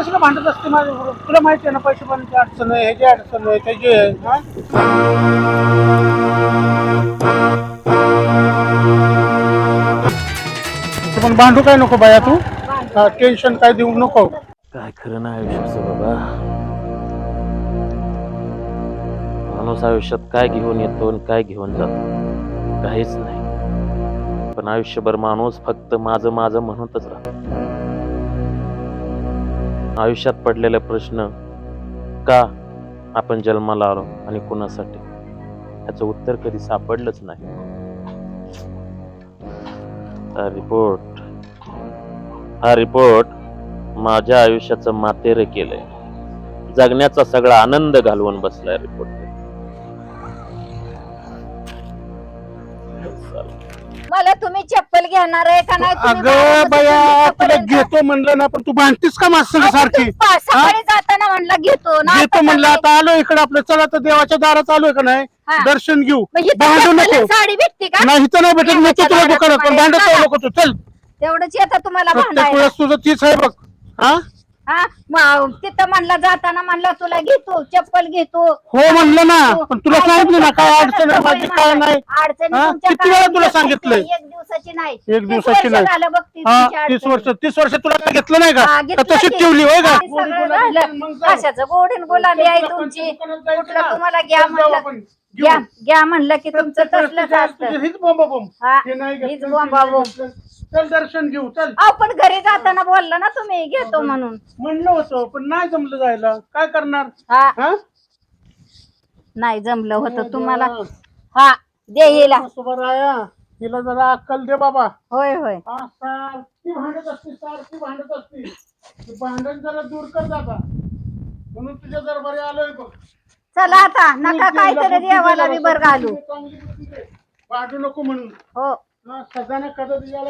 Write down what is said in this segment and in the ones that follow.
कशाला भांडत असते माझ्याबरोबर तुला माहिती आहे ना पैसे पाण्याची अडचण आहे ह्याची अडचण आहे त्याची आहे. हा? तू पण भांडू काय नको बाया तू? टेन्शन काय देऊ नको. काय खरं नाही आयुष्याचं बाबा. माणूस आयुष्यात काय घेऊन येतो आणि काय घेऊन जातो? काहीच नाही. पण आयुष्यभर माणूस फक्त माझं माझं म्हणतच राहतो. आयुष्यात पडलेले प्रश्न का आपण जन्माला आलो आणि कुणासाठी? याचं उत्तर कधी सापडलंच नाही. रिपोर्ट हा रिपोर्ट माझ्या आयुष्याचं मातेरे केलंय. जगण्याचा सगळा आनंद घालवून बसलाय रिपोर्ट मला तुम्ही चप्पल घेणार आहे का नाही? तुम्ही अगं बाया तुला घेतो म्हणलं ना पण तू भांडतीस का माझ अहो, सारखी? तू पा- सकाळी जाताना म्हणलं घेतो ना घेतो आता म्हणलं. आता आलो इकडे आपलं चला तर देवाच्या दारात आलोय का नाही? हा. दर्शन घेऊ. मग इथं भांडू नको. साडी भेटते का? नाही इथं नाही भेटत देवाच्या तुला दारात दुकानात. पण तुम्हाला भांडत चला. नको तू. चल. तेवढंच येतं तुम्हाला प्रत्येक भांडायला. वेळेस तुझं तीच आहे बघ. हा? हा? तिथं म्हणलं जाताना म्हणलं तुला घेतो चप्पल घेतो. हो म्हणलं ना पण तुला सांगितलं ना काय अडचण आहे माझी काय नाही. अडचणी हा? तुमच्या किती वेळा तुला सांगितलंय? एक दिवसाची नाही. एक तीस दिवसाची वर्ष नाही. झालं बघ हा तीस वर्ष तीस वर्ष तुला काय घेतलं नाही का? हा, का घेतलं तशीच की. ठेवली होय का? सगळं. कशाचं गोडीन गुलाबी आहे तुमची? कुठलं तुम्हाला घ्या म्हणलं. घ्या घ्या म्हणलं की तुमचं तसलंच असतं. हीच बोंब बोंब हा, नाही हीच बोंबा बोंब. चल दर्शन घेऊ चल. अहो पण घरी जाताना बोलला ना तुम्ही घेतो म्हणून. म्हणलं होतं पण नाही जमलं जायला. काय करणार? हा. हा? नाही जमलं होतं तुम्हाला. हा दे हिला. तिला जरा अक्कल दे बाबा. होय होय. हा सारखी भांडत असते सारखी भांडत असते. ते भांडण जरा दूर कर जाता म्हणून तुझ्या दरबारी आलोय बघ. चला आता नका काहीतरी देवाला बी बर घालू. चांगली बुद्धी दे. भांडू नको म्हणून. हो. हा, कदा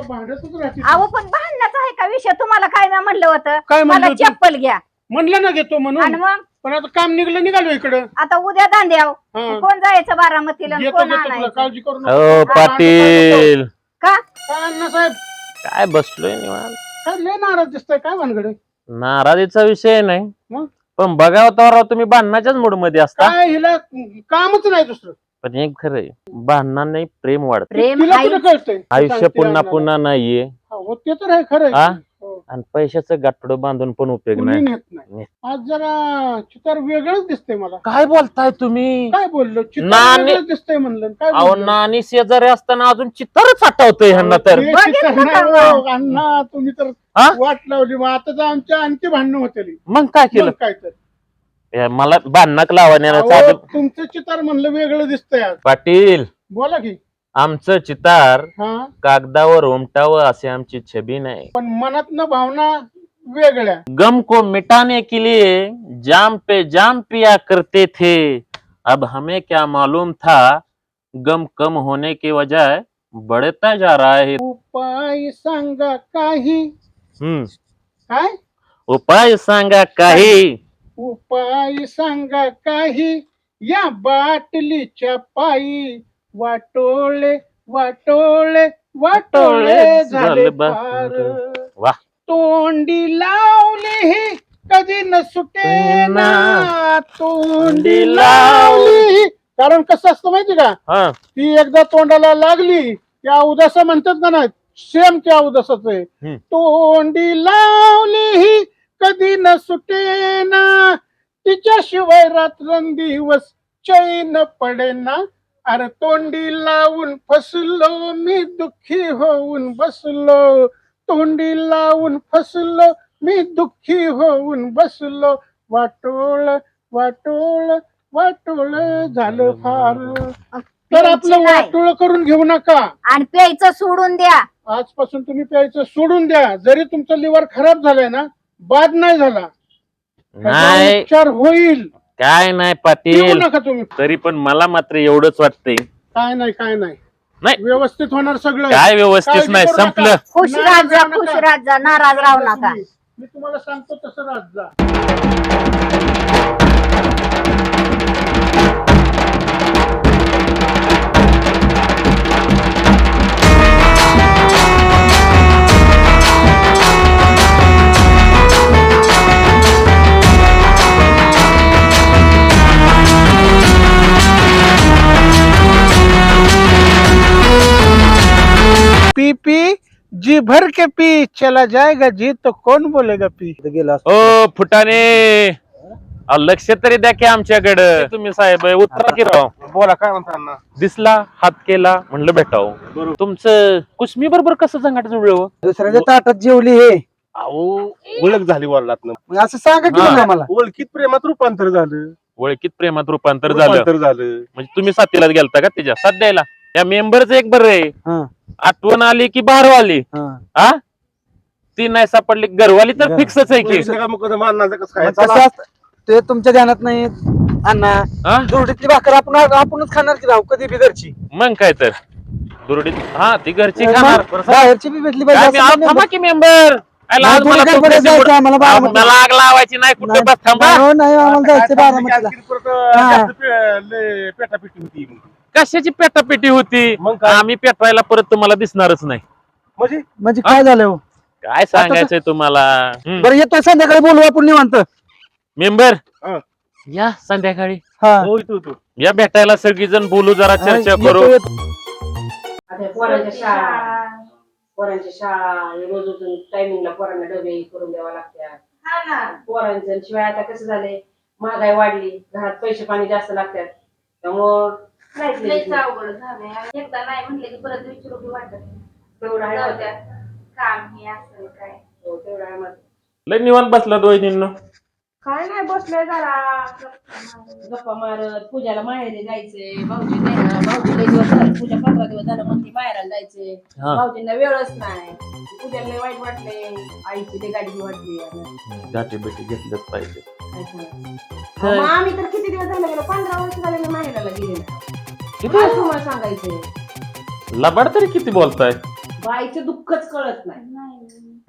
भांडतच राहते. अहो पण भांडणाचा आहे का विषय? तुम्हाला काय मी म्हणलं होतं? काय म्हणलं मला होतं? चप्पल घ्या. म्हणलं ना घेतो आणि म्हणून मग? पण आता काम निघलं निघालो इकडं. आता उद्या दांड्याव हा. कोण जायचं बारामतीला आणि घेतो कोण घेतो तुला आणायचं? काळजी करू हो नको पाटील. का? काय अण्णासाहेब काय बसलोय निवांत? काय लय नाराज दिसतंय काय भानगडे? नाराजीचा विषय नाही. मग? पण बघावं तर तुम्ही भांडणाच्याच मूडमध्ये असता. काय हिला कामच नाही दुसरं. पण एक खरंय भांडणाने प्रेम वाढत. प्रेम तिला आहे कुठं कळतंय? आयुष्य पुन्हा. पुन्हा नाहीये. हा, हो ते तर आहे खरं हा? हो. आणि पैशाचं गाठोडं बांधून पण उपयोग कुणी नाही. नेत नाही. आज जरा चितार वेगळंच दिसतंय मला. काय बोलताय तुम्ही? काय बोललो? चितार नाणे- वेगळंच दिसतंय म्हणलं. काय अहो बोललो? नानी शेजारी असताना अजून चित्तरच आठवतंय ह्यांना तर. हे चितार नाही? हो, अण्णा तुम्ही तर हा? वाट लावली. मग आता तर आमच्या आणखी भांडणं होते मग काय केलं? काय तर. हे मला लावण्याचा अहो, तुमचं चितार म्हणलं वेगळं दिसतंय आज. पाटील! बोला की. आमचं चितार हा? कागदावर उमटावं असे आमची छबी नाही. पण मनातनं भावना वेगळ्या. गम को मिटाने के लिए जाम पे जाम पिया करते थे. अब हमें क्या मालूम था गम कम होने के वजह बढ़ता जा रहा है। उपाय सांगा काही. हम्म। काय? उपाय सांगा काही। उपाय सांगा काही या बाटलीच्या पायी. वाटोळे वाटोळे वाटोळे झाले पार. वा तोंडी लावली कधी न सुटे ना. तोंडी लावली कारण कसं असतं माहिती का? हा. ती एकदा तोंडाला लागली त्या उदास म्हणतात का ना सेम त्या उदासाच आहे. तोंडी लावली कधी न सुटे ना तिच्याशिवाय रात्रंदिवस चैन पडेना. अरे तोंडी लावून फसलो मी दुःखी होऊन बसलो. तोंडी लावून फसलो मी दुःखी होऊन बसलो. वाटोळ वाटोळ वाटोळ झालं फार. तर आपलं. वाटोळ करून घेऊ नका. आणि प्यायचं सोडून द्या. आजपासून तुम्ही प्यायचं सोडून द्या. जरी तुमचं लिव्हर खराब झालंय ना बाद नाही झाला. त्याचा नाही. उपचार होईल. काय नाही येऊ पाटील नका तुम्ही. तरी पण मला मात्र एवढंच वाटतंय. काय नाही काय नाही. नाही. व्यवस्थित होणार सगळं. काय व्यवस्थित काळजी नाही करू नका. संपलं. खुश नाराज राहत जा राहू खुश नका. राहत जा नाराज राहू नका. मी तुम्हाला सांगतो तसं राहत जा पी पी जी भर के पी चला जाएगा जी तो कौन बोलेगा पी? गेला ओ फुटाने अहो, लक्ष तरी द्या की आमच्याकडं. तुम्ही साहेब उत्तरा की राव? बोला काय म्हणता दिसला हात केला म्हणलं भेटाव. तुमचं कुसमी बरोबर कसं संघाट जुळलं हो? दुसऱ्याच्या ताटात जेवली हे. अहो ओळख झाली वडिलातनं. मग असं सांगा की हा. आम्हाला. ओळखीत प्रेमात रूपांतर झालं. ओळखीत प्रेमात रूपांतर झालं. रूपांतर झालं. म्हणजे तुम्ही साथीला गेलता का त्याच्या? साथ द्यायला. त्या मेंबरच एक बरं आहे. हा, आठवण आली की बारो आली हा. हा? ती नाही सापडली घरवाली तर घर- फिक्सच आहे की. मग कसं असतं, ते तुमच्या ध्यानात नाही अण्णा हा? दुरडीतली भाकर आपण आपणच खाणार की राहू कधी बिदरची मग काय तर. दुरडीत हा ती घरची मग खाणार. बाहेरची बी भेटली काय मी- असं नाही की मेंबर. नाही, काय जायचं आम्हाला बारामतीला. आग लावायची नाही कुठे बस थांबा. हो, नाही आम्हाला जायचं बारामतीला हा. पे- लय पेटापेटी होती. कशाची पेटापेटी होती? मग काय? आम्ही पेटवायला परत तुम्हाला दिसणारच नाही. म्हणजे? म्हणजे काय झालं हो? काय सांगायचंय तुम्हाला. बरं येतोय संध्याकाळी बोलू आपण निवांत. मेंबर हा. या संध्याकाळी. हा. हो इथं होतो या भेटायला सगळीजण बोलू जरा चर्चा येतो, करू. येतो. आता पोरांच्या शाळा पोरांच्या शाळा हे रोज उठून टायमिंगला पोरांना डबे करून द्यावा लागतात. पोरांचं आणि शिवाय आता कसं झालंय? महागाई वाढली घरात पैसे पाणी जास्त लागतात. त्यामुळं नाही. अवघड झालंय एकदा नाही म्हणलं की परत वाटत नाही. तेवढं आहे जाऊ मात्र. द्या काम हे असेल काय हो, तेवढं आहे मात्र. लय निवांत बसला दोघींनो काय नाही बसलोय जरा गप्पा मारत पूजाला माहेरी जायचंय भाऊजी नाही भाऊजी दिवस झाले पूजा पंधरा दिवस झालं म्हणते माहेराला जायचंय हा. भाऊजींना वेळच नाही पूजाला लय वाईट वाटले आईची लय गाडी वाटली. गाठी बेटी घेतलंच पाहिजे काय सांगायचं? मग आम्ही तर किती दिवस झाले गेलो पंधरा वर्ष झाले मी माहेराला गेले किती? काय तुम्हाला सांगायचंय? लबाड तरी किती बोलताय? बाईचं दुःखच कळत नाही.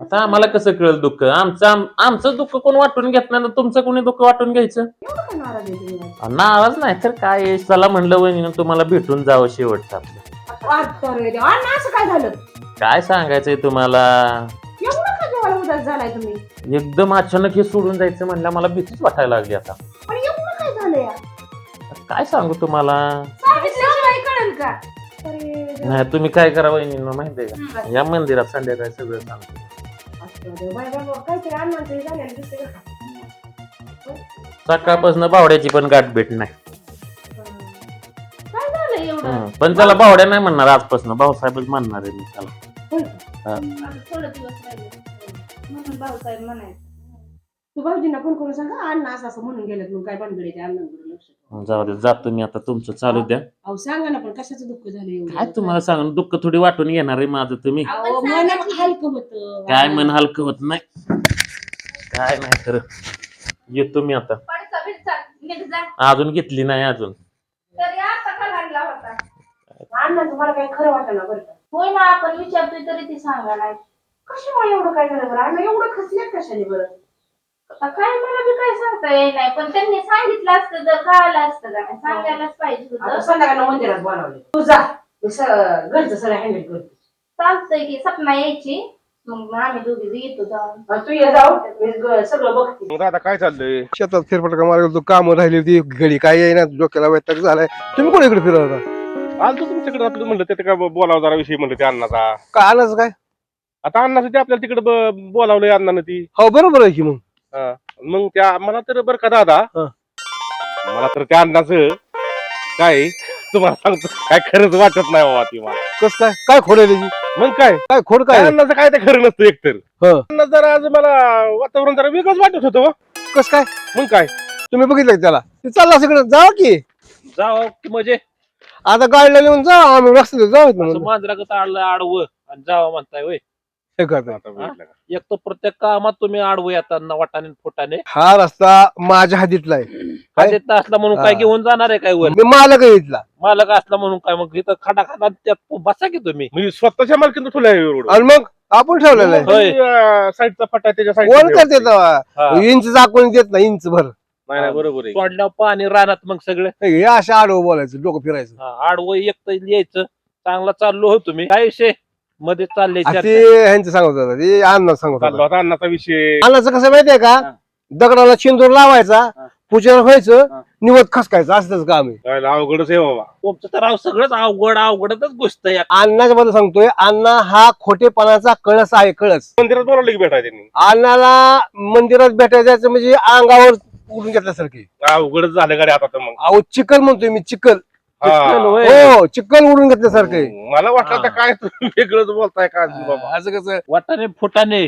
आता आम्हाला कसं कळेल दुःख? आमचं आम- आमचं दुःख कोण वाटून घेत नाही तर तुमचं कोणी दुःख वाटून घ्यायचं? एवढं काय नाराज आहे तुम्ही? नाराज नाही तर काय? आहे, चला म्हणलं वहिनीनं तुम्हाला भेटून जावं शेवटचं आपलं. असं काय झालं? काय सांगायचंय तुम्हाला? एवढं का जेवायला उदास झालाय तुम्ही? एकदम अचानक हे सोडून जायचं म्हणलं मला भीतीच वाटायला लागली आता. पण एवढं काय झालं या? काय सांगू तुम्हाला? सांगितल्याशिवाय कळेल का? अरे देवा, नाही तुम्ही काय करा वहिनींना माहितीये का? या मंदिरात संध्याकाळी सगळं सांगतो. काहीतरी अण्णांचं हे झालेलं दिसतंय का? सकाळपासून बावड्याची पण गाठ भेट नाही. काय झालं एवढं? हं, पण त्याला बावड्या नाही म्हणणार आजपासून. भाऊसाहेबच म्हणणार आहे मी त्याला आता थोडं दिवस राहिले. म्हणून भाऊसाहेब म्हणायचं. तू भाऊजींना फोन करून सांगा अण्णा असं असं म्हणून गेलेत मग काय बनगडे त्या अण्णांकडे लक्ष ठेवा. जाऊ दे जातो मी आता तुमचं चालू द्या. अहो सांगा ना पण कशाचं दुःख झालं एवढं? काय तुम्हाला सांगून दुःख थोडी वाटून घेणार आहे माझं तुम्ही. अहो, मनात हलकं होतं काय मन हलकं होत नाही? काय नाही खरं. येतो मी आता. पडचा बिडचा नीट जा. अजून घेतली नाही अजून. तरी आता का लागला होता. अण्णा तुम्हाला काही खरं वाटलं ना बरं का? होय ना आपण विचारतोय तरी ती सांगायला कशामुळे एवढं काय झालं बरं? अण्णा एवढं खचल्यात कशाने बरं? आता काय मला बी काय सांगता येईल नाही पण त्यांनी सांगितलं असतं तर कळालं असतं का नाही सांगायलाच पाहिजे आता होतं संध्याकाळी मंदिरात बोलावले. तू जा मी स- घरचं सगळं हँडल करतो. चालतंय की सपना यायची. मग आम्ही दोघी येतो जाऊन. आणि तू ये जाऊ मी ग- सगळं बघते. मग आता काय चाललंय? शेतात फेरफटका मारायला गेलो काम राहिली होती घडी काय येईना डोक्याला वैताग झालाय. तुम्ही कोण इकडे फिरत होता आलतो तुमच्याकडे आपलं म्हणलं ते काय बोलावं जरा विषय म्हणलं ते अण्णाचा. काय आलंच काय? आता अण्णाचं ते आपल्याला तिकडे बोलावलंय अण्णानं ती. हो बरोबर आहे की मग. हा. मग त्या मला तर बरं का दादा हा. मला तर त्या अण्णाचं काय तुम्हाला सांगतो काय खरंच वाटत नाही बाबा ती मला. कस काय? काय खोड आहे त्याची? मग काय? काय खोड काय अण्णाचं काय ते खरं नसतं एकतर हा. जरा आज मला वातावरण जरा वेगळंच वाटत होतं हो. कस काय? मग काय? तुम्ही बघितलं का त्याला? ते चालला सगळं. जा की. जाऊ की म्हणजे आता गाडीला लिहून जा आम्ही रस्त्यात जाऊ मांजरा कसं आडलं आडवं. आणि जावं म्हणताय होय. हे आता का? एक तर प्रत्येक कामात तुम्ही आडवं येताना वाटाने आणि फुटाने. हा रस्ता माझ्या हद्दीतला आहे. काय? असला म्हणून काय हा. घेऊन जाणार आहे काय वर? मी मालक आहे इथला. मालक असला म्हणून काय? मग इथं खडा खडा त्यात बसा की तुम्ही. मी स्वतःच्या मालकीनं ठेवलं आहे रोड आणि मग आपण ठेवलेलं आहे. होय. साईडचा पट्टा त्याच्या हो, साईड कोण करते तेव्हा? हा. इंच दाखवून देत नाही इंच भर. नाही नाही, बरोबर आहे. सोडल्यावर पाणी रानात मग सगळं. हे अशा आडवं बोलायचं डोकं फिरायचं. आडवं एक तर यायचं चांगला चाललो हो तुम्ही. काय विषय? मध्ये चालले आ. ते ह्यांचं सांगत होता ते अण्णा सांगत चाललो होता होता अन्नाचा विषय. अन्नाचं कसं माहितीये का? हा. दगडाला चिंदूर लावायचा हा. पुचर व्हायचं हा. निवत खसकायचं असंच काम आहे. अवघडच आहे बाबा. तुमचं तर राव सगळंच अवघड अवघडच गोष्ट आहे. अण्णाच्या बद्दल सांगतोय अण्णा हा खोटेपणाचा कळस आहे कळस. मंदिरात बोलावलं की भेटाय त्यांनी? अण्णाला मंदिरात भेटायला जायचं म्हणजे अंगावर उडून घेतल्यासारखी अवघडच झालं गाडी आता तर मग. अहो चिकल म्हणतोय मी चिकल चिकन होय. हो चिकल उडून घेतल्यासारखं मला वाटलं आता काय तुम्ही वेगळंच बोलताय बाबा असं कसं वाटाने फुटाने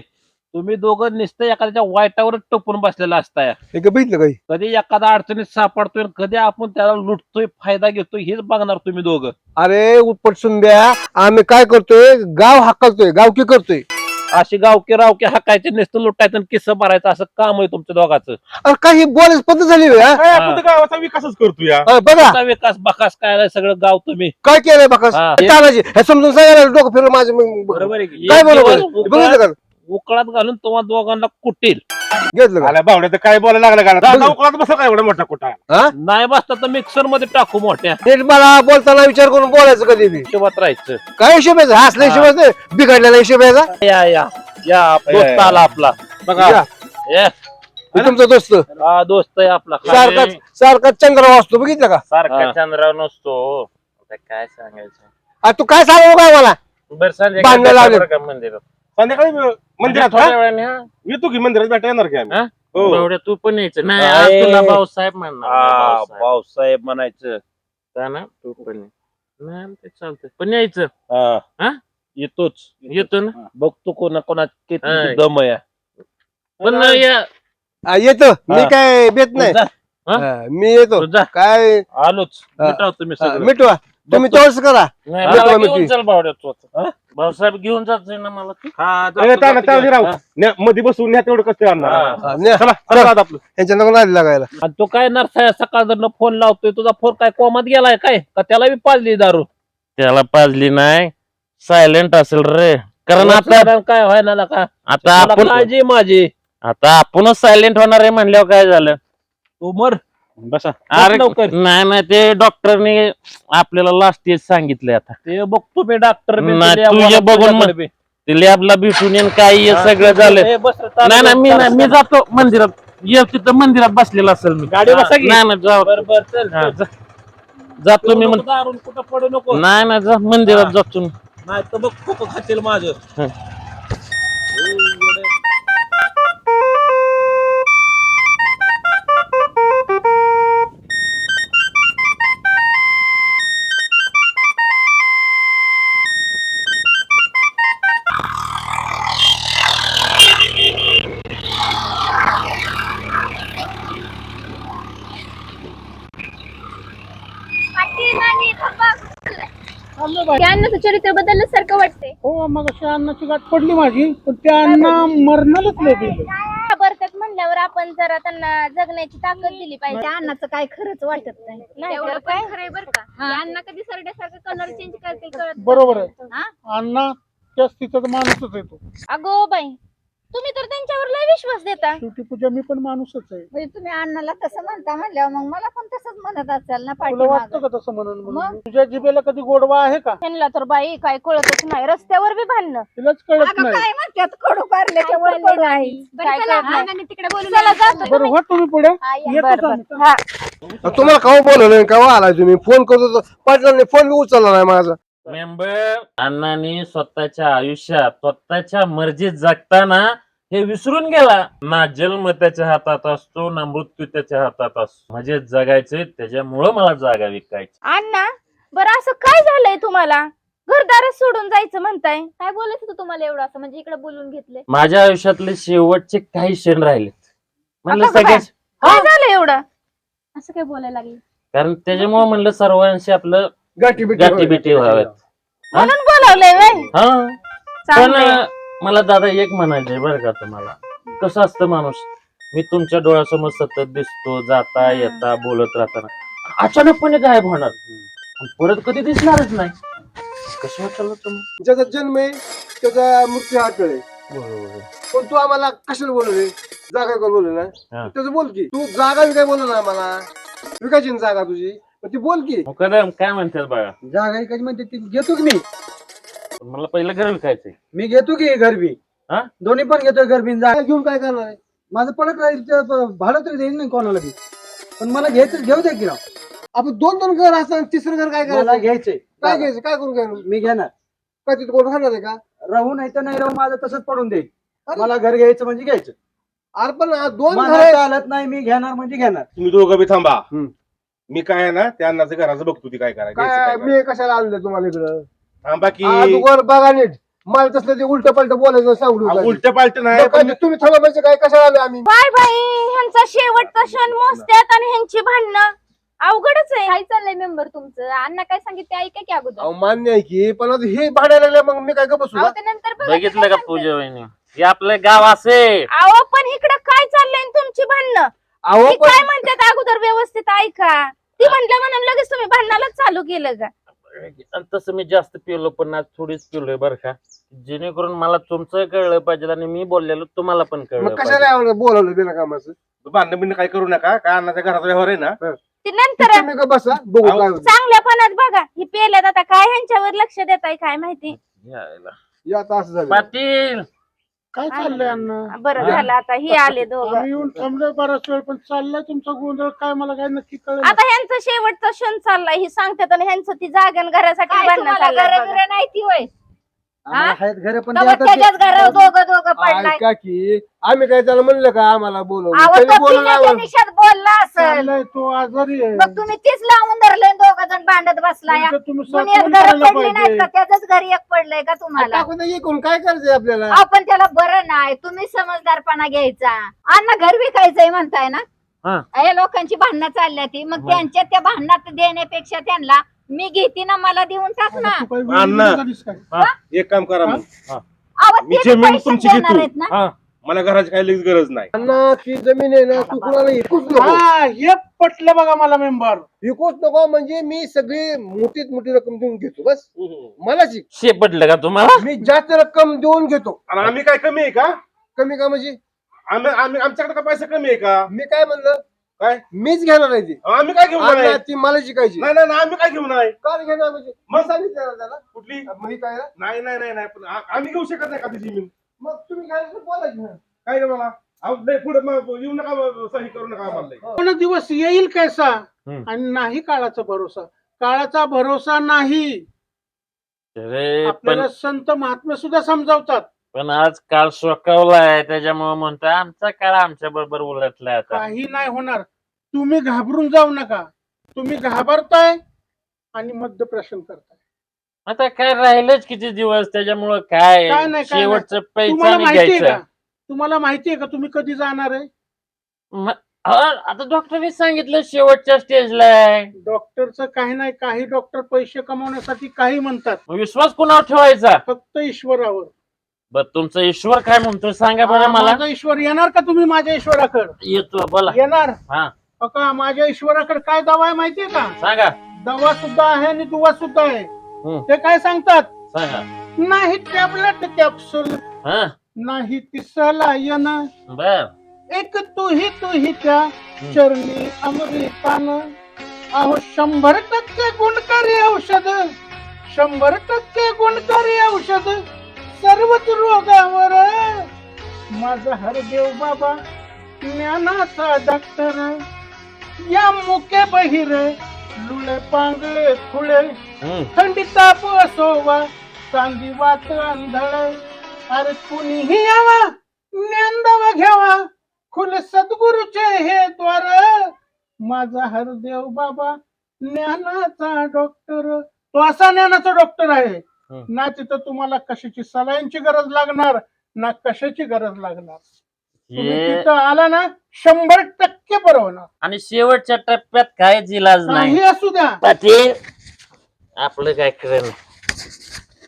तुम्ही दोघं नुसतं एखाद्याच्या वाईटावरच टोपून बसलेला असताय. हे का बघितलं काही? कधी एखादा अडचणीत सापडतोय आणि कधी आपण त्याला लुटतोय फायदा घेतोय हेच बघणार तुम्ही दोघं. अरे उपट सुंब्या आम्ही काय करतोय? गाव हाकलतोय गावकी करतोय. अशी गावके रावके हाकायचे नुसतं लुटायचं आणि किस्सा भरायचं असं काम आहे तुमच्या दोघाचं. अरे काही बोलायची पद्धत झाली होय, हा? आपण तर गावाचा विकासच करतोय हा, बघा. तुमचा विकास बकास काय सगळं गाव तुम्ही. काय केलंय बघा हा. तानाजी हे समजून सांगायला डोकं फिरलं माझं मग बरोबर आहे की? काय बरोबर बघितलं का उकळात घालून तुम्हाला दोघांना कुटील. घेतलं का? बावड्या तर काय बोलायला लागला बघ. उकळात बसा काय एवढा मोठा कुठा? हा? नाही बसता तर मिक्सरमध्ये टाकू मोठ्या. नीट मला बोलताना विचार करून बोलायचं कधी बी. हिशोबात राहायचं. काय हिशोब आहे? हसला हिशोब आहे? बिघडलेला हिशोब आहे का? या या. या दोस्त आला आपला. बघा. हे तुमचा दोस्त? हा दोस्त आहे आपला. सारखा सारखा चंद्र वाचतो बघितलं का? सारखा हा. चंद्राव नसतो. आता काय सांगायचं? आ, तू काय सांगू काय मला? बरं संध्याकाळी बांधणं लावले. भेटा बरं का मंदिरात. संध्याकाळी मंदिरात थोड्या वेळाने हा. येतो की मंदिरात भेटा येणार की आम्ही हा? हो. भावड्या तू पण यायचं नाही तुला भाऊसाहेब म्हणणार भाऊसाहेब. भाऊसाहेब म्हणायचं ना तू पण ये. नाही ते चालतंय पण यायचं हा. हा? येतोच येतो ना बघतो कोणा कोणा किती. दम आहे पण या येतो मी हा. काय बेत नाही जा, हा? हा, मी येतो तू जा काय आलोच हा. तुम्ही हा, सगळं मिटवा तुम्ही. तोच करा नाही, आम्ही घेऊन ती. चल भावड्या तू आता. हा? भाऊसाहेब घेऊन जात ना मला तू हा, ए, जातो, ताना, जातो, ताना, जातो. राहू. हा. न्या, मध्ये बसून न्या तेवढं कसं आणणार. हा, न्या. चला चला आता आपलं यांच्या नको नादी लागायला आणि तो काय नरसाय सकाळ फोन लावतोय तुझा फोन काय कोमात गेलाय काय का त्याला बी पाजली दारू त्याला पाजली नाही सायलेंट असेल रे कारण आता कारण काय व्हायला का आता तुला आपण काळजी आहे माझी आता आपणच सायलेंट होणार आहे म्हणल्यावर काय झालं तू मर बसा. अरे लवकर. नाही नाही ते डॉक्टरने आपल्याला लास्ट इयर सांगितलंय आता. ते बघतो मी डॉक्टर नाही, तुझे बघून मग- ते लॅबला भेटून येईन काय हे सगळं झालं. नाही नाही मी नाही मी जातो मंदिरात. ये तिथं मंदिरात बसलेला असेल मी. गाडी बसा की. नाही नाही जाऊ. बर बर चल हा. जा. जातो मी म्हण- दारून कुठं पडू नको. नाही नाही जा मंदिरात जातो मी. नाही तर बघ खूप खातील माझं. हं. मग अशी अन्नाची गाठ पडली माझी पण त्या अण्णा मरणारच नाही बरतात म्हणल्यावर आपण जरा त्यांना जगण्याची ताकद दिली पाहिजे. त्या अन्नाचं काय खरंच वाटत नाही. नाही एवढं काय? खरंय बरं का. अण्णा कधी सरड्यासारखं कलर चेंज करतील कळत बरोबर आहे. हा? अण्णा त्या स्थितीत माणूसच आहे तो. अगो बाई तुम्ही तर त्यांच्यावर लय विश्वास देता. शेवटी पूजा मी पण माणूसच आहे. म्हणजे तुम्ही अण्णाला तसं म्हणता म्हणल्यावर मग मला पण तसंच म्हणत असाल ना तुला वाटतं पाठी का तसं म्हणून म्हणून? तुझ्या जिभेला कधी गोडवा आहे का? त्यांना तर बाई काय कळतच नाही. रस्त्यावर बी भांडणं. तिलाच कळत अगं नाही. काय म्हणतात? खडू पारल्याच्या वर पडू आहे. काय कळत नाही. तिकडे चला जातो बरं हो तुम्ही पुढे. आम्ही. हा. तुम्हाला काव बोलवलं? केव्हा आलाय तुम्ही? फोन करतो पाटलांनी फोन बी उचलला नाही माझा. मेंबर अण्णांनी स्वतःच्या आयुष्यात स्वतःच्या मर्जीत जगताना हे विसरून गेला. ना जन्म त्याच्या हातात असतो ना मृत्यू त्याच्या हातात असतो. म्हणजे जगायचे त्याच्यामुळं मला जागा विकायची. अण्णा बरं असं काय झालंय तुम्हाला? घरदारच सोडून जायचं म्हणताय. काय बोलायचं होतं तुम्हाला एवढं असं? म्हणजे इकडे बोलून घेतले माझ्या आयुष्यातले शेवटचे काही क्षण राहिलेत. म्हणलं आता सगळे काय झालं एवढं? असं काय बोलायला लागले? कारण त्याच्यामुळे म्हणलं सर्वांशी आपलं गाठी गाठी बिटी व्हाव्यात म्हणून बोलावलंय हा. पण चांगलंय. मला दादा एक म्हणायचंय बरं का तुम्हाला. कसं असतं माणूस? मी तुमच्या डोळ्यासमोर सतत दिसतो जाता येता बोलत राहताना. अचानकपणे गायब होणार? आणि परत कधी दिसणारच नाही. कसं वाटलं तुम्ही? ज्याचा जन्म आहे त्याचा मृत्यू हा कळे बरोबर. पण तू आम्हाला कशाला बोलवले जागा कोण बोलले हा. ना त्याचं बोल की. तू जागा विकाय बोललो ना आम्हाला? विकायची ना जागा तुझी. ती बोल की. कदम काय म्हणतात बघा जागा विकायची म्हणते ती. घेतो की मी? मला पहिलं घर विकायचंय मी घेतो की घर बी हा? दोन्ही पण घेतोय घर बी जागा घेऊन काय करणार आहे? माझं पडत राहील प- भाडं तरी देईन नाही कोणाला बी. पण मला घ्यायचं घेऊ दे की राव. आपण दोन दोन घर असतात तिसरं घर काय मला करायचं घ्यायचंय. काय घ्यायचं? काय करून घ्यायचं मी घेणार. काय तिथे कोण खाणार आहे का? राहू नाही तर नाही राहू माझं तसंच पडून देईल. अरे. मला घर घ्यायचं म्हणजे घ्यायचं. अरे पण आ, दोन घर मला आहेत. चालत नाही मी घेणार म्हणजे घेणार. तुम्ही दोघं बी थांबा. हम्म. मी काय आहे ना त्या अन्नाचं घराचं बघतो ती काय करायचं घ्यायचं काय काय करायचं. मी कशाला आणलं तुम्हाला इकडं? थांबा की. बघा नीट. मला तसलं ते उलट पलट बोलायचं सांगू उलट पालट नाही पण तुम्ही थांबा म्हणजे काय कशाला आले आम्ही? बाय बाय ह्यांचा शेवटचा क्षण मोजत्यात आणि ह्यांची भांडणं. अवघडच आहे. काय चाललंय मेंबर तुमचं? अण्णा काय सांगितलं? ऐका की अगोदर. अहो, मान्य आहे की पण आता हे भांडायला लागले मग मी काय का बसू? अहो, का? ते नंतर बघा बघितलं काय का. पूजा वहिनी? हे आपलं गाव असे. अहो पण इकडं काय चाललंय तुमची भांडणं? अहो ती पण काय म्हणतात अगोदर व्यवस्थित ऐका. ती म्हणलं म्हणून लगेच तुम्ही भांडणालाच चालू केलं का आणि तसं मी जास्त पिलो पण आज थोडीच पिलोय बरं का. जेणेकरून मला तुमचं कळलं पाहिजे आणि मी बोललेलो तुम्हाला पण कळलं मग पाहिजे. कशाला बोलावलं बिना कामाचं? भांडण बिंड काय करू नका काय अन्नाच्या घराचा व्यवहार आहे ना? ती नंतर तुम्ही का बसा? बघू अहो, काय होतं. चांगल्यापणात बघा ही पेल्यात आता काय ह्यांच्यावर लक्ष देत आहे काय माहिती? यायला. या आता असं झालं. पाटील! काय चाललंय अण्णा? बरं झालं आता ही आले दोघं. आम्ही येऊन थांबलोय बराच वेळ पण चाललाय तुमचा गोंधळ काय मला काय नक्की कळलं आता ह्यांचं शेवटचा क्षण चाललाय ही सांगतात आणि ह्यांचं ती जागन घरासाठी काय तुम्हाला बघा. नाही ती होय? आम्हाला आहेत घर पण ते तेव्हा आता त्याच्याच ते- घरावर दोघं दोघं पडलाय ऐका की आम्ही काय त्याला म्हणलं का आम्हाला त्यांनी तो बोलवलं पिण्याच्या बोलला असेल. चाललाय तो आजारी आहे. मग तुम्ही तीच लावून धरले दोघ जण भांडत बसलाय. तुम्ही घर करायला पडली नाहीत पाहिजे. का? त्याच घरी एक पडलंय का तुम्हाला? टाकून दे इकडून काय करायचंय आपल्याला? आपण त्याला बरं नाही. तुम्ही समजदारपणा घ्यायचा. अण्णा घर विकायचंय म्हणताय ना? हा. लोकांची भांडणं चालल्या ती. मग मग. त्यांच्या त्या भांडणात देण्यापेक्षा त्यांना मी घेते ना मला देऊन टाक ना. तू काही अण्णा. विरोधी झालीस काय? एक काम करा मग. अहो, मी ते बी जमीन पैसे तुमची देणार घेतो. ना. हा मला घराची काही लगेच गरज नाही. अण्णा ती जमीन आहे ना तू कुणाला विकूच नको. हा हे पटलं बघा मला मेंबर. विकूच नको म्हणजे मी सगळी मोठीत मोठी रक्कम देऊन घेतो बस. मला शिक शेपटलं का तुम्हाला? मी जास्त रक्कम देऊन घेतो. आणि आम्ही काय कमी आहे का? कमी का म्हणजे? आम्ही आम्ही आमच्याकडे काय पैसा कमी आहे का? मी काय म्हणलं? काय? मीच घेणार आहे ती. आम्ही काय घेऊन नाही? ती मला शिकायची. नाही नाही नाही, आम्ही काय घेऊन नाही? काय घेणार म्हणजे मग? सांगितलं ना त्याला? कुठली? मग ही काय ना? नाही नाही नाही नाही पण आ- आम्ही घेऊ शकत नाही का ती जमीन? मग तुम्ही काय बोलायची ना? काय रे मला अहो, लय पुढे मग येऊ नका मग सही करू नका आम्हाला लय. कोण दिवस येईल कैसा? हम्म. आणि नाही काळाचा भरोसा. काळाचा भरोसा नाही. अरे पण आपल्याला संत महात्मे सुद्धा समजावतात. पण आज काळ सोकावलाय त्याच्यामुळे म्हणतोय आमचा काळ आमच्या बरोबर उलटलाय आता. काही नाही होणार. तुम्ही घाबरून जाऊ नका. तुम्ही घाबरताय आणि मध्यप्रशन करताय. आता काय राहिलंच किती दिवस? त्याच्यामुळं काय? काय नाही, काय शेवटचं पैसा तुम्हाला माहितीये का? तुम्हाला माहितीये का तुम्ही कधी जाणार आहे? आता डॉक्टरने सांगितलं शेवटच्या स्टेजला आहे. डॉक्टरचं काही नाही काही डॉक्टर पैसे कमवण्यासाठी काही म्हणतात. मग विश्वास कुणावर ठेवायचा? फक्त ईश्वरावर. बर तुमचा ईश्वर काय म्हणतो सांगा बरं मला. माझा ईश्वर येणार का तुम्ही माझ्या ईश्वराकडे? येतो बोला. येणार. हो. का माझ्या ईश्वराकडे काय दवा आहे माहितीये का? सांगा. दवा सुद्धा आहे आणि दुवा सुद्धा आहे. ते काय सांगतात? सांगा. नाही टॅबलेट कॅप्सूल हा. नाही ती सलायन. बर. एक तुही तुही त्या चरणी अमृतान. अहो शंभर टक्के गुणकारी औषध. शंभर टक्के गुणकारी औषध. सर्वच रोगावर. माझा हरदेव बाबा ज्ञानाचा डॉक्टर या मुके बहिर लुळे पांगळे खुळे. थंडी ताप असोवा चांदी वात आंधळ. अरे कुणीही यावा ज्ञानदावा घ्यावा खुले सद्गुरूचे हे द्वार. माझा हरदेव बाबा ज्ञानाचा डॉक्टर. तो असा ज्ञानाचा डॉक्टर आहे. ना तिथं तुम्हाला कशाची सलाईंची गरज लागणार ना कशाची गरज लागणार. तुम्ही हे- तिथं आला ना शंभर टक्के बरं होणार आणि शेवटच्या टप्प्यात काहीच इलाज नाही. काही असू द्या. पाटील आपलं काय करेल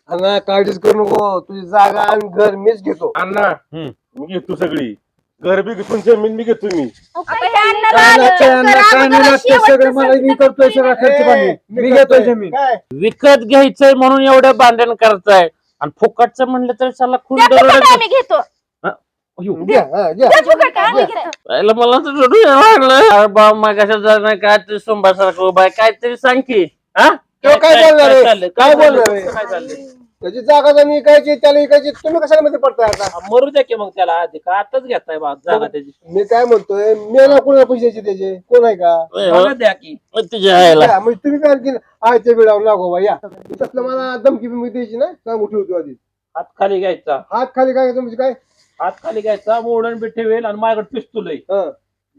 अण्णा काळजीच करू नको. तुझी जागा आणि घर मीच घेतो. अण्णा हम्म. मी घेतो सगळी. घर बी घेतो जमीन मी घेतो मी. हे काय काय मी घेतोय जमीन. काय? विकत घ्यायचंय म्हणून एवढं भांडण करताय. आणि फुकटचं म्हणलं तर खून दरोडा घेतो फुकट आम्ही घेतो. पहिलं मला तर रडू यायला लागलं अरे बा मागाच्या जाणार काय ते सोंबासारखं उभा आहे. काहीतरी सांग की हा? तो काय बोलणार आहे? चाललंय? काय? बोलणार आहे? काय चाललंय? त्याची जागा जमीन विकायची त्याला विकायची तुम्ही कशाला मध्ये पडताय आता? मरू द्या की मग त्याला आधी. का आताच घेताय बा जागा त्याची? मी काय म्हणतोय मेला कोणाला पैसे द्यायचे त्याचे? कोण आहे का? मला द्या की. तुझ्या आईला. या, म्हणजे तुम्ही काय आणखी आयत्या वेळावर लागो बा या. त्यातलं मला धमकी बिमकी द्यायची ना? सांगू ठेवतो आधी. हात खाली घ्यायचा. हात खाली काय तुमची काय? हात खाली घ्यायचा मोडून बी ठेवेल आणि माझ्याकडे पिस्तूल आहे. हा.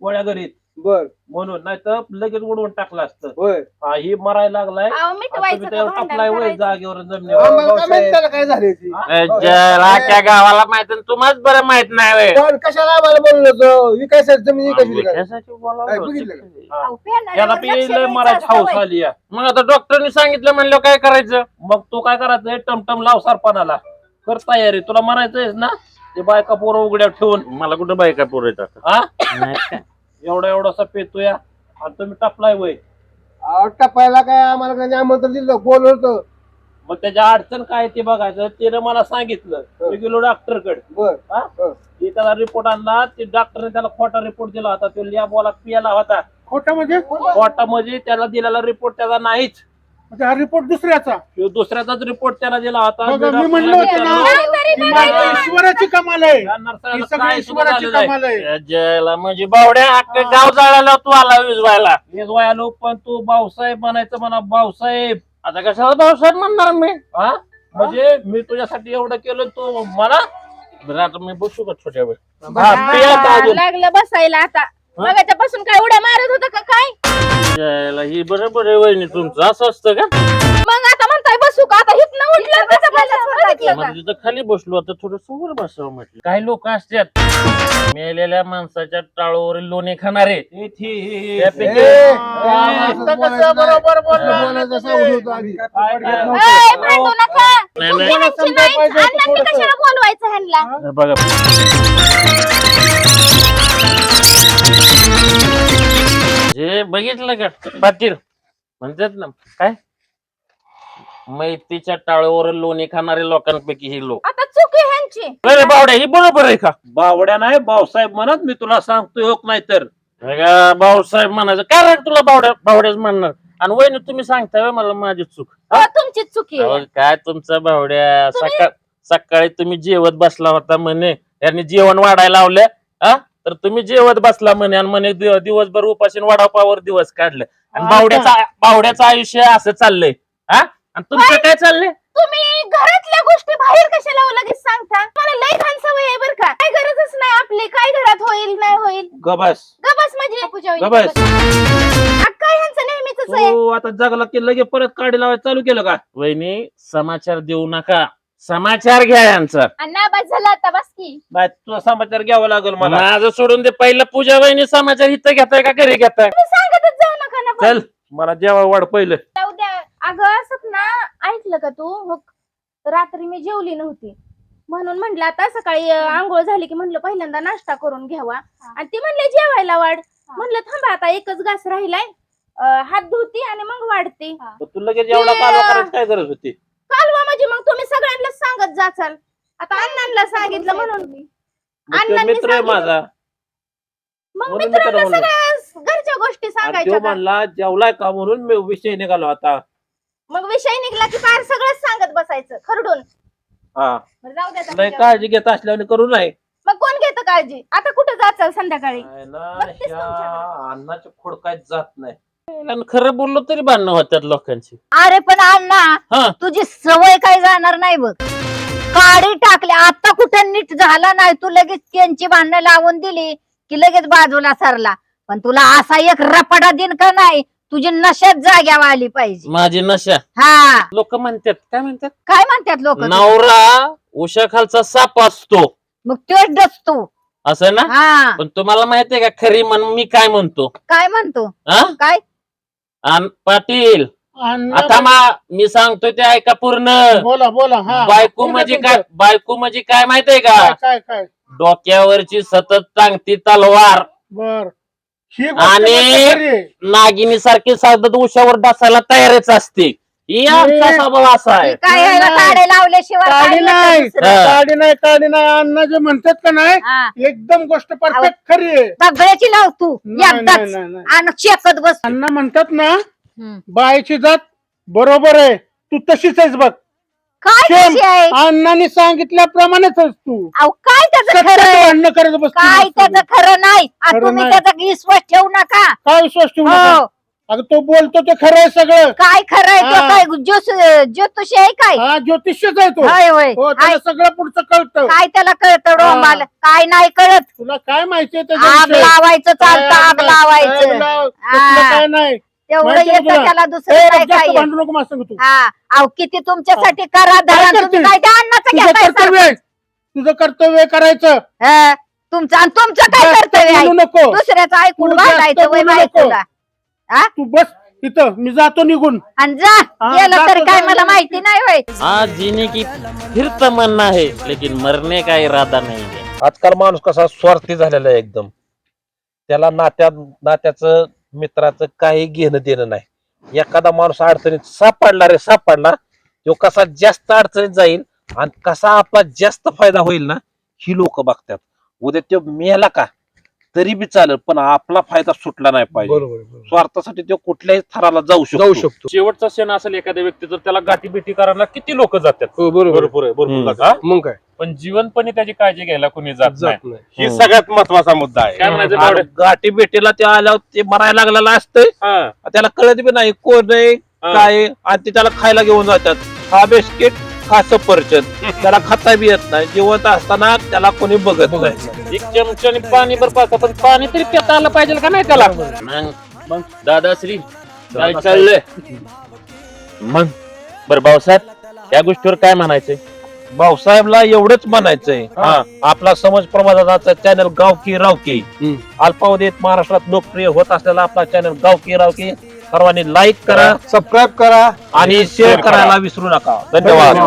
गोळ्या घरीत. बर. म्हणून नाही तर लगेच उडवून टाकलं असतं. होय. हा ही मरायला लागलाय. अहो, आता मिटवायचं तुम्ही का त्यावर भांडण टाकलाय वय करायचं? जागेवर जमिनीवर. आम्हाला काय माहीत त्याला काय झाले ती? अख्ख्या गावाला माहीत आहे, तुम्हाच बरं माहीत नाही. पण कशाला आम्हाला बोललो होतो विकायचं जमीन काय. बघितलं? अहो, फेरणाऱ्यावर त्याला लक्ष बी लय द्यायचं असतं हाऊस बाई. आली. मग आता डॉक्टरनी सांगितलं म्हणलं काय करायचं? मग तू काय करायचंय टमटम लाव सरपणाला. कर तयारी. तुला म्हणायचंय ना? ते बायका पोरं उघड्या ठेवून. मला कुठं बायका पुरत हा नाही का? एवढा एवढासा पेतोया. आणि तुम्ही टपलाय वय. टपायला काय आम्हाला काही आमंत्रण दिलं बोलवलं होतं. मग त्याच्या अडचण काय ते बघायचं. त्यानं मला सांगितलं. मी गेलो डॉक्टरकडे बर. हा? हं. ते त्याला रिपोर्ट आणला. ते डॉक्टरने त्याला खोटा रिपोर्ट दिला होता. तो लिया बोला पियाला होता. खोटं म्हणजे? खोटा म्हणजे त्याला दिलेला रिपोर्ट त्याचा नाहीच. म्हणजे हा रिपोर्ट दुसऱ्याचा. ह्यो दुसऱ्याचाच रिपोर्ट त्याला दिला होता बघा, मी म्हणलं होतं ना. ही ईश्वराची कमाल आहे. या ही नरसाळ्याला सगळी काय सुद्धा ईश्वराची झालेलं आहे. कमाल आहे. त्या जेला म्हणजे बावड्या अख्खं गाव जाळायला तू आला विजवायला. वया लोक पण तू भाऊसाहेब म्हणायचं म्हणा भाऊसाहेब. आता कशाला भाऊसाहेब म्हणणार मी? हा? म्हणजे मी तुझ्यासाठी एवढं केलं तू मला बरं आता मी बसू का छोट्या वेळ? हा, हा, अजून. लागलं बसायला आता. मगाच्यापासून काय उड्या मारत होता का काय? जेला ही बरोबर आहे वहिनी तुमचं. असं असतं का? मग आता म्हणताय बसू का? आता उठलं कसं बसायचं? मला तिथं खाली बसलो आता थोडं वर बसावं म्हटलं. काही लोक असतात मेलेल्या माणसाच्या टाळूवरील लोणी खाणारे. हे हे, हे. त्यापैकी- ए, भांडू नका. नाही नाही. नाही, होतं अण्णांनी. कशाला बोलवायचं ह्यांना? बघा. जे बघितलं का पाटील म्हणतात ना काय? मैतीच्या टाळूवर लोणी खाणारे लोकांपैकी हे लोक. आता चूक आहे ह्यांची. अरे बावड्या ही बरोबर आहे का? बावड्या नाही भाऊसाहेब म्हणत मी तुला सांगतोय होक नाही तर. भाऊसाहेब म्हणायचं काय रे तुला बावड्या बावड्याच म्हणणार. आणि वहिनी तुम्ही सांगताय होय मला माझी चूक. हो, तुमचीच चुकी आहे. काय तुमचा बावड्या? सकाळ सकाळी तुम्ही जेवत बसला होता म्हणे. यांनी जेवण वाढायला लावलं. हा? तर तुम्ही जेवत बसला म्हणे आणि म्हणे दिव- दिवसभर उपाशीन वडापावर दिवस काढले. आणि बावड्याचा बावड्याचं आयुष्य असं चाललंय. हा? आणि तुमचं काय चाललंय? तुम्ही घरातल्या गोष्टी बाहेर कशाला हो लगेच सांगता? मला लय घाण सवय आहे बरं का. काय गरजच नाही आपली. काय घरात होईल नाही होईल? गबस. गबस म्हणजे? पूजा होईल. गबस. नेहमीच आहे तू आता जगला की लगे परत काढी लावायला चालू केलं का? वहिनी समाचार देऊ नका. समाचार घ्या यांचा. अण्णा बस झालं आता बस की. नाही तुझा समाचार घ्यावा लागेल मला. माझं सोडून दे पहिलं पूजा वहिनी समाचार इथं घेताय का घरी घेताय? तुम्ही सांगतच जाऊ नका ना पण. चल मला जेवा वाढ पहिलं. जाऊ द्या. अगं असत ना ऐकलं का तू? हो, रात्री मी जेवली नव्हती. म्हणून म्हणलं आता सकाळी अं, आंघोळ झाली की म्हणलं पहिल्यांदा नाश्ता करून घ्यावा. आणि ती म्हणले जेवायला वाढ. म्हणलं थांबा आता एकच घास राहिलाय. अं, हात धुती आणि मग वाढते. तू लगेच कालवा करायची काय गरज होती? म्हणजे मग तुम्ही सगळ्यांना सांगत जाचाल. आता अण्णांना सांगितलं म्हणून. मग तो अण्णांनी मित्र आहे सांगितलं. माझा. मग म्हणून मित्रांना मित्र म्हणलं. सगळ्या घरच्या गोष्टी आणि सांगायच्या तो का? म्हणला जेवलाय का म्हणून मी विषय निघालो आता. मग विषय निघला की फार सगळंच सांगत बसायचं खरडून. हा. बरं जाऊ द्या आता लय पूजा. काळजी घेत असल्याने करू नये मग कोण घेतं काळजी? आता कुठं जाचाल संध्याकाळी? नाही ना, बघतेस तुमच्याकडे. अन्नाचे खोड काय जात नाही. आणि खरं बोललो तरी भांडणं होत्यात लोकांची. अरे पण अण्णा. तुझी सवय काय जाणार नाही बघ. काडी टाकली आता कुठं नीट झाला नाही तू लगेच त्यांची भांडणं लावून दिली की लगेच बाजूला सरला. पण तुला असा एक रपाटा दिन का नाही तुझी नशेत जाग्यावर आली पाहिजे. माझी नशा? हा. लोक म्हणतात काय म्हणतात? काय म्हणतात लोक? नवरा उशा खालचा साप असतो. मग तोच डसतो असं ना? हा. पण तुम्हाला माहितीये का खरी म्हण मी काय म्हणतो? काय म्हणतो? हा? काय? आणि पाटील आता मा मी सांगतोय ते ऐका पूर्ण. बोला बोला हा. बायको म्हणजे. काय बायको म्हणजे काय माहितीये का? काय काय काय? डोक्यावरची सतत टांगती तलवार. बर. आणि-. नागिनी सारखी सतत उशावर डासायला तयारच असते. ही आमचा स्वभाव असा आहे काय यायला नाही. काढे लावल्याशिवाय काय नाही दुसरं? हा. काडी नाही काडी नाही अण्णा जे म्हणतात का नाही हा. एकदम गोष्ट परफेक्ट खरी आहे बगड्याची लाव तू नाही, एकदाच नाही, नाही, नाही. आणि शेकत बस अण्णा म्हणतात ना हम्म. बायची जात बरोबर आहे तू तशीच आहेस बघ काय शेम. कशी आहे अण्णांनी सांगितल्याप्रमाणेच आहेस तू अहो काय त्याचं सतत खरं आहे? भांडणं करत बसते काय नुसतं. त्याचं खरं नाही आ, खरं तुम्ही नाही. त्याचा विश्वास ठेवू नका काय विश्वास ठेवू नका? हो अगं तो बोलतो ते खरं आहे सगळं. काय खरं आहे तो हा. काय ज्योस ज्योतिषी आहे काय? हा ज्योतिष्यच आहे तो. होय होय. हो. त्याला सगळं पुढचं कळतं. काय त्याला कळतं डोंबाल काय नाही कळत. तुला काय माहितीये आग त्याच्याविषयी? लावायचं काय चालतं आग लावायचं. लाव- हा. काय नाही. तेवढं माहितीये येतं तुला? त्याला ए, दुसरं काय जास्त काय येत. भांडू नको तू. हा. अहो किती तुमच्यासाठी करा धरा काय तुम्ही करते? काय त्या अन्नाचं तुझं घेताय कर्तव्य आहे. तुझं कर्तव्य करायचं. तुमचं आणि तुमचं काय जास्त कर्तव्य आहे? नको. दुसऱ्याचं ऐकून तू जास्त भांडायचं वय बोलू. तू बस इथं मी जातो निघून. आणि जा. हा, गेलं जातो, तर काय मला. माहिती नाही होय. आज जीने की फिर तमन्ना है लेकिन मरने का इरादा नहीं है आजकाल माणूस कसा स्वार्थी झालेला आहे एकदम. त्याला नात्या नात्याचं मित्राचं काही घेणं देणं नाही. एखादा माणूस अडचणीत सापडला रे सापडला. तो कसा जास्त अडचणीत जाईल आणि कसा आपला जास्त फायदा होईल ना ही लोक बघतात. उद्या तो मेला का? तरी बी चालेल पण आपला फायदा सुटला नाही पाहिजे बरोबर आहे, बरोबर. स्वार्थासाठी तो कुठल्याही थराला जाऊ शकतो जाऊ शकतो शेवटचा क्षण असेल एखाद्या व्यक्तीचं त्याला गाठी भेटी करायला किती लोक जातात हो बरोबर भरपूर आहे भरपूर हम्म. जातात. मग काय पण जीवनपणे त्याची काळजी घ्यायला कोणी जात नाही जात नाही ही हम्म. सगळ्यात महत्त्वाचा मुद्दा आहे काय म्हणायचं आणि बावड्या? गाठी भेटीला ते आल्यावर ते मरायला लागलेला असतंय हा, त्याला कळत बी नाही कोण आहे हा. काय आहे, आणि ते त्याला खायला घेऊन जातात हा बिस्किट हा सफरचंद त्याला खाता बी येत नाही. जिवंत असताना त्याला कोणी बघत नाही. एक चमच्याने पाणी बर पाहता पण पाणी तरी पिता आलं पाहिजे का नाही त्याला? मग दादाश्री काय चाललंय? मग? बर भाऊसाहेब या गोष्टीवर काय म्हणायचंय? भाऊसाहेबला एवढंच म्हणायचंय. हा. आपला समज प्रमाणाचा चॅनल गावकी रावकी. अल्पावधीत महाराष्ट्रात लोकप्रिय होत असलेला आपला चॅनल गावकी रावकी. सर्वांनी लाईक करा सबस्क्राईब करा. आणि शेअर करायला विसरू नका. धन्यवाद.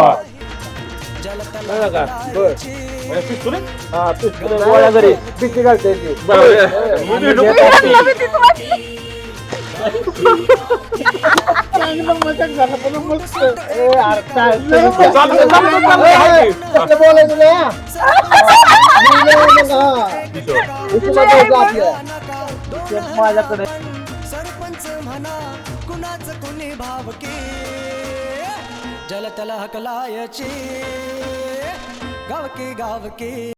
बोलायचं. माझ्याकडे भावके जलतल हकलायचे गावके गावके.